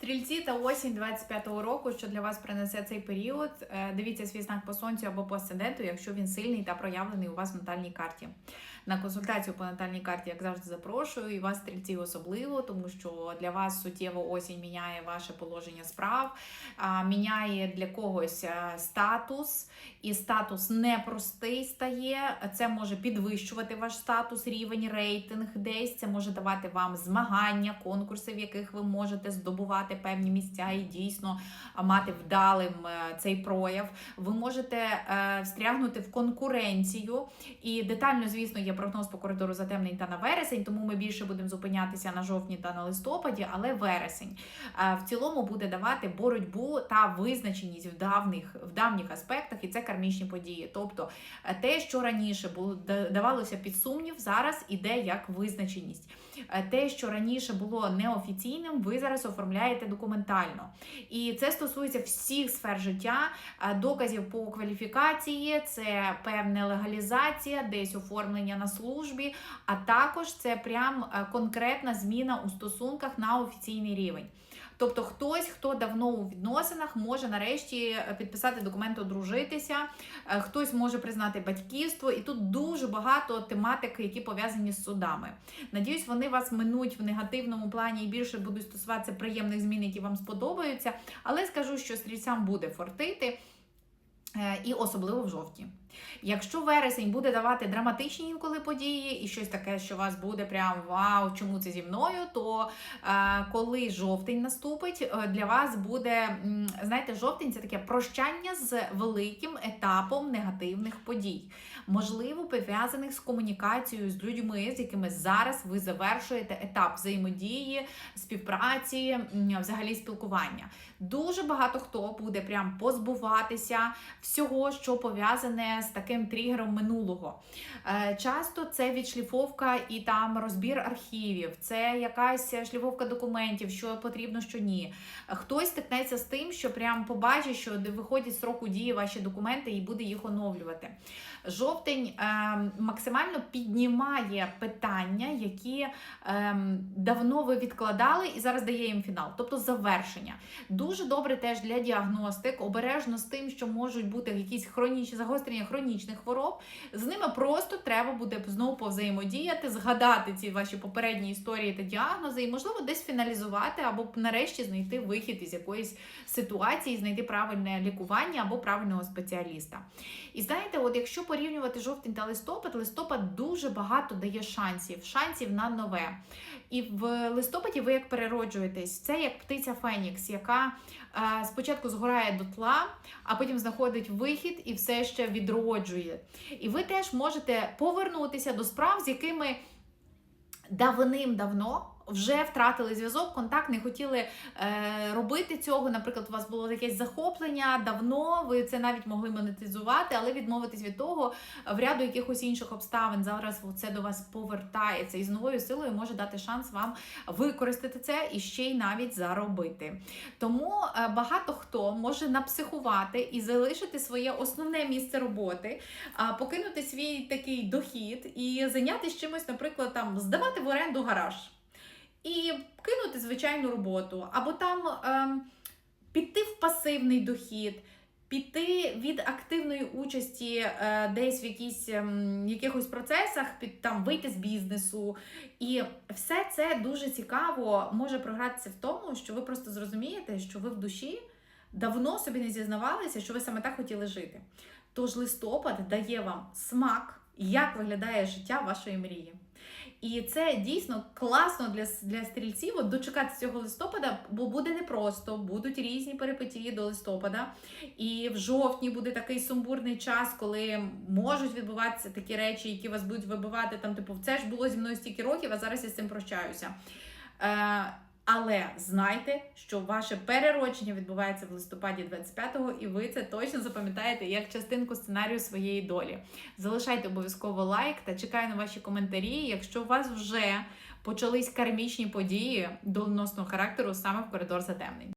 Стрільці та осінь 25-го року, що для вас принесе цей період. Е, Дивіться свій знак по сонцю або по асценденту, якщо він сильний та проявлений у вас в натальній карті. На консультацію по натальній карті, як завжди, запрошую, і вас стрільці особливо, тому що для вас суттєво осінь міняє ваше положення справ, міняє для когось е, статус, і статус непростий стає. Це може підвищувати ваш статус, рівень, рейтинг десь. Це може давати вам змагання, конкурси, в яких ви можете здобувати певні місця і дійсно мати вдалим е, цей прояв. Ви можете е, встрягнути в конкуренцію. І детально, звісно, є прогноз по коридору затемнень та на вересень, тому ми більше будемо зупинятися на жовтні та на листопаді, але вересень е, в цілому буде давати боротьбу та визначеність в давніх, в давніх аспектах, і це кармічні події. Тобто те, що раніше було давалося під сумнів, зараз іде як визначеність. Те, що раніше було неофіційним, ви зараз оформляєте документально. І це стосується всіх сфер життя, е, доказів по кваліфікації, це певна легалізація, десь оформлення на службі, а також це прям е, конкретна зміна у стосунках на офіційний рівень. Тобто хтось, хто давно у відносинах, може нарешті е, підписати документ, одружитися, хтось може признати батьківство, і тут дуже багато тематик, які пов'язані з судами. Надіюсь, вони вас минуть в негативному плані і більше будуть стосуватися приємних змін, які вам сподобаються. Але скажу, що стрільцям буде фортити. е, І особливо в жовтні. Якщо вересень буде давати драматичні інколи події і щось таке, що вас буде прям вау, чому це зі мною, то е, коли жовтень наступить, е, для вас буде, знаєте, жовтень це таке прощання з великим етапом негативних подій, можливо, пов'язаних з комунікацією з людьми, з якими зараз ви завершуєте етап взаємодії, співпраці, взагалі спілкування. Дуже багато хто буде прям позбуватися всього, що пов'язане з таким тригером минулого. Е, Часто це відшліфовка і там розбір архівів, це якась шліфовка документів, що потрібно, що ні. Хтось стикнеться з тим, що прям побачить, що виходять з дії ваші документи і буде їх оновлювати. Жовтень е, максимально піднімає питання, які е, давно ви відкладали, і зараз дає їм фінал, тобто завершення. Дуже добре теж для діагностик, обережно з тим, що можуть бути якісь хронічні загострення хронічних хвороб. З ними просто треба буде знову повзаємодіяти, згадати ці ваші попередні історії та діагнози, і можливо десь фіналізувати або нарешті знайти вихід із якоїсь ситуації, знайти правильне лікування або правильного спеціаліста. І знаєте, от якщо порівнювати жовтень та листопад, листопад дуже багато дає шансів, шансів на нове. І в листопаді ви як перероджуєтесь, це як птиця Фенікс, яка е, спочатку згорає до тла, а потім знаходить вихід і все ще відроджує. І ви теж можете повернутися до справ, з якими давним-давно. Вже втратили зв'язок, контакт, не хотіли е, робити цього. Наприклад, у вас було якесь захоплення давно, ви це навіть могли монетизувати, але відмовитись від того в ряду якихось інших обставин. Зараз це до вас повертається і з новою силою може дати шанс вам використати це і ще й навіть заробити. Тому е, багато хто може напсихувати і залишити своє основне місце роботи, покинути свій такий дохід і зайнятися чимось, наприклад, там здавати в оренду гараж і кинути звичайну роботу, або там ем, піти в пасивний дохід. Піти від активної участі е, десь в якісь, ем, якихось процесах, під, там, вийти з бізнесу. І все це дуже цікаво може програтися в тому, що ви просто зрозумієте, що ви в душі давно собі не зізнавалися, що ви саме так хотіли жити. Тож листопад дає вам смак, як виглядає життя вашої мрії. І це дійсно класно для, для стрільців от дочекати цього листопада, бо буде непросто, будуть різні перипетії до листопада. І в жовтні буде такий сумбурний час, коли можуть відбуватися такі речі, які вас будуть вибивати. Там, типу, це ж було зі мною стільки років, а зараз я з цим прощаюся. Е, але знайте, що ваше переродження відбувається в листопаді 25-го, і ви це точно запам'ятаєте як частинку сценарію своєї долі. Залишайте обов'язково лайк та чекаю на ваші коментарі. Якщо у вас вже почались кармічні події доленосного характеру саме в коридор затемнень.